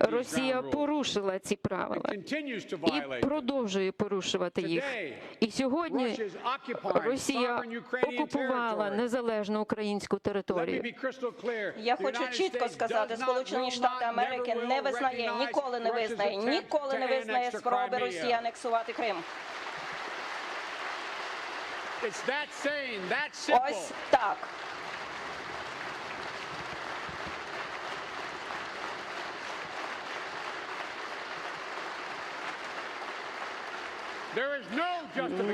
Росія порушила ці правила і продовжує порушувати їх. І сьогодні Росія окупувала незалежну українську територію. Я хочу чітко сказати, Сполучені Штати Америки не визнає, ніколи не визнає, ніколи не визнає спроби Росії анексувати Крим. Ось так.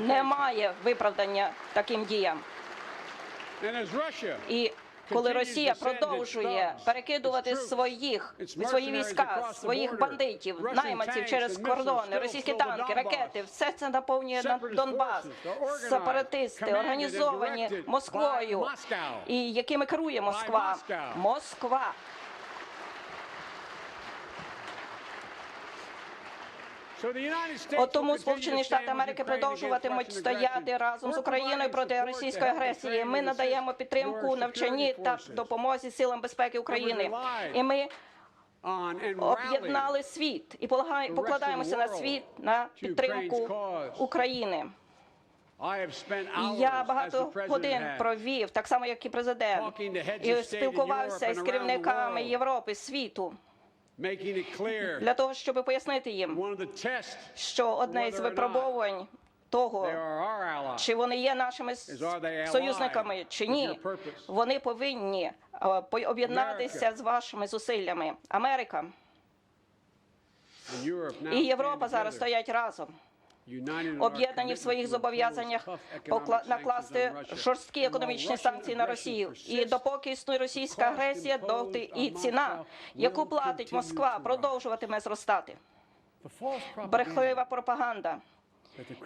Немає виправдання таким діям. І коли Росія продовжує перекидувати своїх свої війська, своїх бандитів, найманців через кордони, російські танки, ракети, все це наповнює на Донбас. Сепаратисти організовані Москвою, і якими керує Москва. Москва. От тому Сполучені Штати Америки продовжуватимуть стояти разом з Україною проти російської агресії. Ми надаємо підтримку навчанні та допомозі силам безпеки України. І ми об'єднали світ і покладаємося на світ на підтримку України. Я багато годин провів, так само як і президент, і спілкувався із керівниками Європи, світу для того, щоб пояснити їм, що одне із випробовувань того, чи вони є нашими союзниками чи ні, вони повинні е, об'єднатися з вашими зусиллями. Америка і Європа зараз стоять разом. Об'єднані в своїх зобов'язаннях накласти жорсткі економічні санкції на Росію. І допоки існує російська агресія, доти і ціна, яку платить Москва, продовжуватиме зростати. Брехлива пропаганда,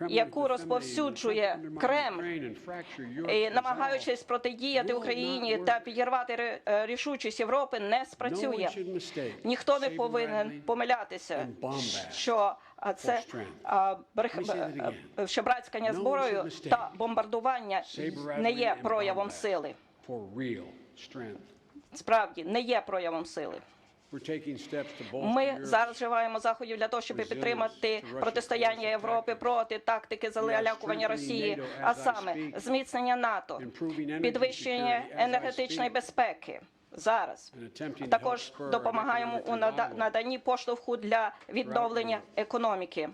яку розповсюджує Кремль, і намагаючись протидіяти Україні та підірвати е, рішучість Європи, не спрацює. Ніхто не повинен помилятися, що це е, що братськання зброю та бомбардування не є проявом сили. Справді не є проявом сили. Ми зараз вживаємо заходів для того, щоб підтримати протистояння Європи проти тактики залякування Росії, а саме зміцнення НАТО, підвищення енергетичної безпеки. Зараз також допомагаємо у нада- наданні поштовху для відновлення економіки.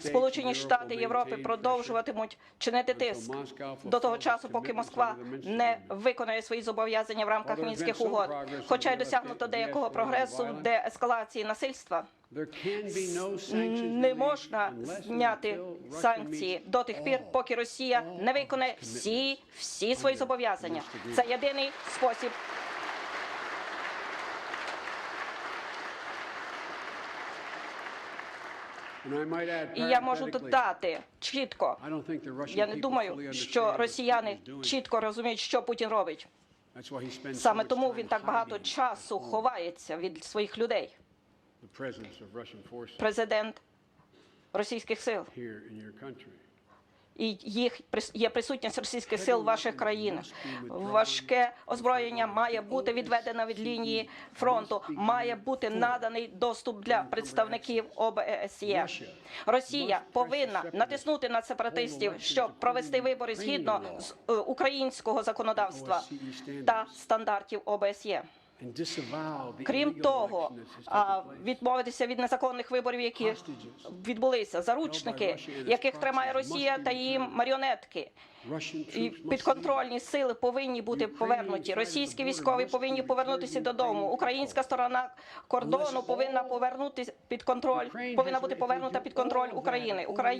Сполучені Штати Європи продовжуватимуть чинити тиск до того часу, поки Москва не виконає свої зобов'язання в рамках мінських угод. Хоча й досягнуто деякого прогресу в деескалації насильства, не можна зняти санкції до тих пір, поки Росія не виконає всі всі свої зобов'язання. Це єдиний спосіб. І я можу додати чітко. Я не думаю, що росіяни чітко розуміють, що Путін робить. Саме тому він так багато часу ховається від своїх людей. Президент російських сил і їх є присутність російських сил в ваших країнах. Важке озброєння має бути відведено від лінії фронту, має бути наданий доступ для представників ОБСЄ. Росія повинна натиснути на сепаратистів, щоб провести вибори згідно з е, українського законодавства та стандартів ОБСЄ. Крім того, відмовитися від незаконних виборів, які відбулися, заручники, яких тримає Росія та її маріонетки. І підконтрольні сили повинні бути повернуті. Російські військові повинні повернутися додому. Українська сторона кордону повинна повернутися під контроль, повинна бути повернута під контроль України.